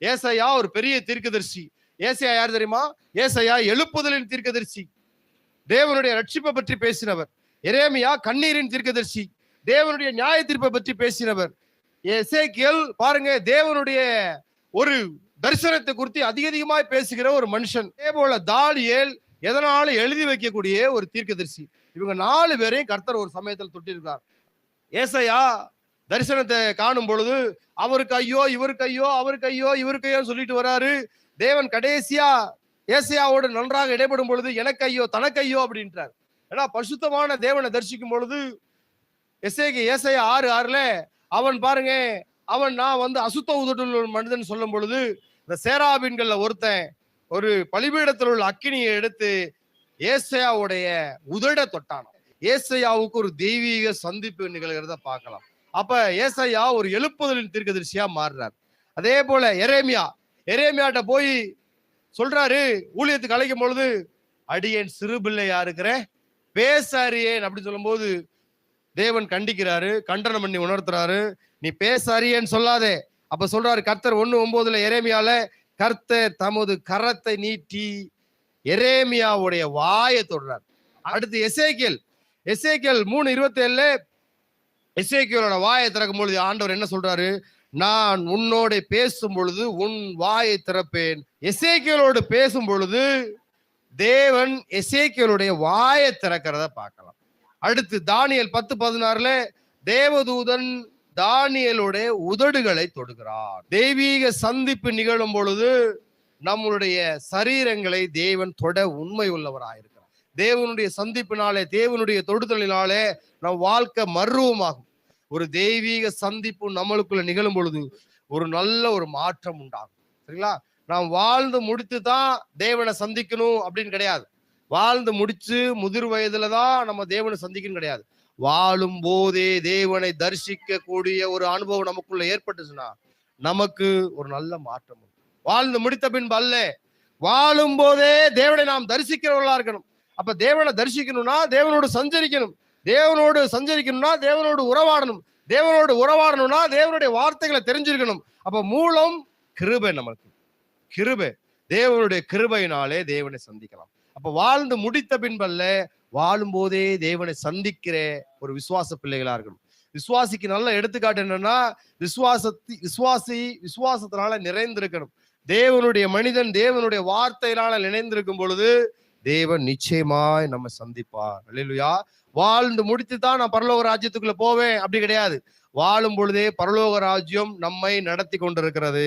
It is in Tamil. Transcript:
ஏசையா ஒரு பெரிய தீர்க்கதரிசி. ஏசையா யார் தெரியுமா? ஏசையா எழுப்புதலின் தீர்க்கதரிசி. தேவனுடைய ரட்சிப்பை பற்றி பேசினவர். எரேமியா கண்ணீரின் தீர்க்கதரிசி. தேவனுடைய நியாய தீர்ப்பை பற்றி பேசினவர். எசேக்கியல் பாருங்க தேவனுடைய ஒரு தரிசனத்தை குறித்து அதிக அதிகமாய் பேசுகிற ஒரு மனுஷன். அதே போல தாலியல் எதனாலும் எழுதி வைக்கக்கூடிய ஒரு தீர்க்கதரிசி. இவங்க நாலு பேரையும் கர்த்தர் ஒரு சமயத்தில் தொட்டிருக்கார். ஏசையா தரிசனத்தை காணும் பொழுது அவருக்கு ஐயோ இவருக்கு ஐயோ அவருக்கு ஐயோ இவருக்கு ஐயோ சொல்லிட்டு வராரு. தேவன் கடைசியா ஏசையாவோடு நன்றாக இடைப்படும் பொழுது எனக்கு ஐயோ தனக்கு ஐயோ அப்படின்றார். ஏன்னா பரிசுத்தமான தேவனை தரிசிக்கும் பொழுது எஸ்ஏக்கு ஏசையா ஆறு ஆறுல அவன் பாருங்க அவன் நான் வந்து அசுத்த உதட்டுள்ள ஒரு மனிதன் சொல்லும் பொழுது இந்த சேராபின்கள்ல ஒருத்தன் ஒரு பலிபீடத்தில் உள்ள அக்கினியை எடுத்து ஏசையாவுடைய உதட தொட்டானான் ஏசையாவுக்கு ஒரு தெய்வீக சந்திப்பு நிகழ்கிறத பார்க்கலாம். அப்ப ஏசையா ஒரு எழுப்புதலின் தீர்க்கதரிசியா மாறுறார். அதே போல எரேமியா எரேமியாட்ட போய் சொல்றாரு ஊழியத்துக்கு அழைக்கும் பொழுது அடியேன் சிறு பிள்ளையா இருக்கிறேன் பேசாரியேன் அப்படின்னு அப்படி சொல்லும்போது தேவன் கண்டிக்கிறாரு கண்டனம் பண்ணி உணர்த்துறாரு நீ பேசாரியேன்னு சொல்லாதே. அப்ப சொல்றாரு கர்த்தர் ஒண்ணு ஒன்பதுல எரேமியால கர்த்தர் தமது கரத்தை நீட்டி எரேமியாவுடைய வாயை தொடுறார். அடுத்து எசேக்கியல் எசேக்கியல் மூணு இருபத்தி ஏழுல எசேக்கியோட வாயை திறக்கும் பொழுது ஆண்டவர் என்ன சொல்றாரு? நான் உன்னோட பேசும் பொழுது உன் வாயை திறப்பேன். எசேக்கியலோடு பேசும் பொழுது தேவன் எசேக்கியலுடைய வாயை திறக்கிறத பார்க்கலாம். அடுத்து தானியல் பத்து பதினாறுல தேவதூதன் தானியலுடைய உதடுகளை தொடுகிறார். தெய்வீக சந்திப்பு நிகழும் பொழுது நம்மளுடைய சரீரங்களை தேவன் தொட உண்மை உள்ளவராயிருக்கிறார். தேவனுடைய சந்திப்பினாலே தேவனுடைய தொடுதலினாலே நம் வாழ்க்கை மர்வமாகும் ஒரு தெய்வீக சந்திப்பு நம்மளுக்குள்ள நிகழும் பொழுது ஒரு நல்ல ஒரு மாற்றம் உண்டாகும். சரிங்களா? நாம் வாழ்ந்து முடித்து தான் தேவனை சந்திக்கணும் அப்படின்னு கிடையாது. வாழ்ந்து முடிச்சு முதிர் வயதுல தான் நம்ம தேவனை சந்திக்கணும் கிடையாது. வாழும் போதே தேவனை தரிசிக்க கூடிய ஒரு அனுபவம் நமக்குள்ள ஏற்பட்டுச்சுன்னா நமக்கு ஒரு நல்ல மாற்றம் வாழ்ந்து முடித்த பின்பு அல்ல வாழும் போதே தேவனை நாம் தரிசிக்கிறவர்களா இருக்கணும். அப்ப தேவனை தரிசிக்கணும்னா தேவனோடு சஞ்சரிக்கணும். தேவனோடு சஞ்சரிக்கணும்னா தேவனோடு உறவாடணும். தேவனோடு உறவாடணும்னா தேவனுடைய வார்த்தைகளை தெரிஞ்சிருக்கணும். அப்ப மூலம் கிருபை நமக்கு. கிருபை. தேவனுடைய கிருபையினாலே தேவனை சந்திக்கலாம். அப்ப வாழ்ந்து முடித்த பின்பல்ல வாழும் போதே தேவனை சந்திக்கிற ஒரு விசுவாச பிள்ளைகளா இருக்கணும். விசுவாசிக்கு நல்ல எடுத்துக்காட்டு என்னன்னா விசுவாசத்தி விசுவாசி விசுவாசத்தினால நிறைந்திருக்கணும். தேவனுடைய மனிதன் தேவனுடைய வார்த்தையினால நினைந்திருக்கும் பொழுது தேவன் நிச்சயமாய் நம்ம சந்திப்பார். இல்லையா வாழ்ந்து முடித்து தான் நான் பரலோக ராஜ்யத்துக்குள்ள போவேன். அப்படி கிடையாது. வாழும் பொழுதே பரலோக ராஜ்யம் நம்மை நடத்தி கொண்டிருக்கிறது.